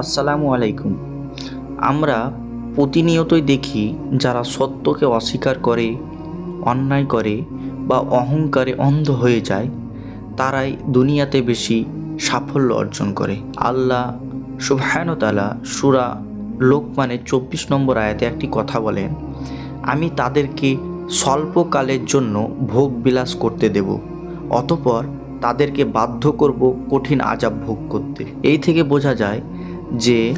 আসসালামু আলাইকুম। আমরা প্রতিনিয়তই দেখি যারা সত্যকে অস্বীকার করে, অন্যায় করে বা অহংকারে অন্ধ হয়ে যায়, তারাই দুনিয়াতে বেশি সাফল্য অর্জন করে। আল্লাহ সুবহানতালা সুরা লোকমানের চব্বিশ নম্বর আয়াতে একটি কথা বলেন, আমি তাদেরকে স্বল্পকালের জন্য ভোগ বিলাস করতে দেব, অতপর তাদেরকে বাধ্য করব কঠিন আজাব ভোগ করতে। এই থেকে বোঝা যায় যে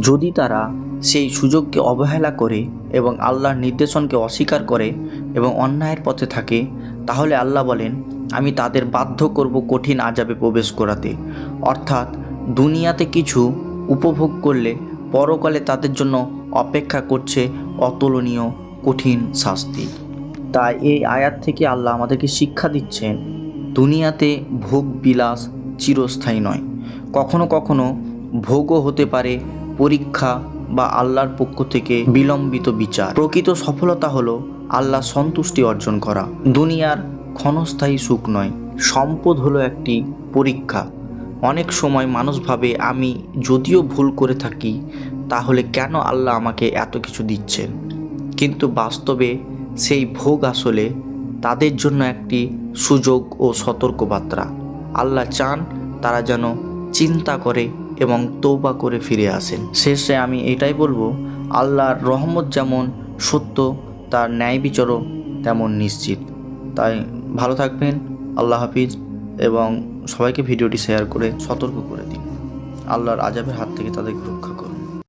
যদি তারা সেই সুযোগকে অবহেলা করে এবং আল্লাহর নির্দেশনকে অস্বীকার করে এবং অন্যায়ের পথে থাকে, তাহলে আল্লাহ বলেন, আমি তাদের বাধ্য করব কঠিন আজাবে প্রবেশ করাতে। অর্থাৎ দুনিয়াতে কিছু উপভোগ করলে পরকালে তাদের জন্য অপেক্ষা করছে অতুলনীয় কঠিন শাস্তি। তাই এই আয়াত থেকে আল্লাহ আমাদেরকে শিক্ষা দিচ্ছেন, দুনিয়াতে ভোগ বিলাস চিরস্থায়ী নয়। কখনো কখনো ভোগও হতে পারে, পরীক্ষা বা আল্লাহর পক্ষ থেকে বিলম্বিত বিচার। প্রকৃত সফলতা হলো আল্লাহ সন্তুষ্টি অর্জন করা। দুনিয়ার ক্ষণস্থায়ী সুখ নয়, সম্পদ হলো একটি পরীক্ষা। অনেক সময় মানুষ ভাবে, আমি যদিও ভুল করে থাকি, তাহলে কেন আল্লাহ আমাকে এত কিছু দিচ্ছেন? কিন্তু বাস্তবে সেই ভোগ আসলে তাদের জন্য একটি সুযোগ ও সতর্কবার্তা। আল্লাহ চান তারা যেন চিন্তা করে এবং তৌবা করে ফিরে আসেন। শেষে আমি এটাই বলব, আল্লাহর রহমত যেমন সত্য, তার ন্যায় বিচারও তেমন নিশ্চিত। তাই ভালো থাকবেন, আল্লাহ হাফিজ, এবং সবাইকে ভিডিওটি শেয়ার করে সতর্ক করে দিন। আল্লাহর আজাবের হাত থেকে তাদেরকে রক্ষা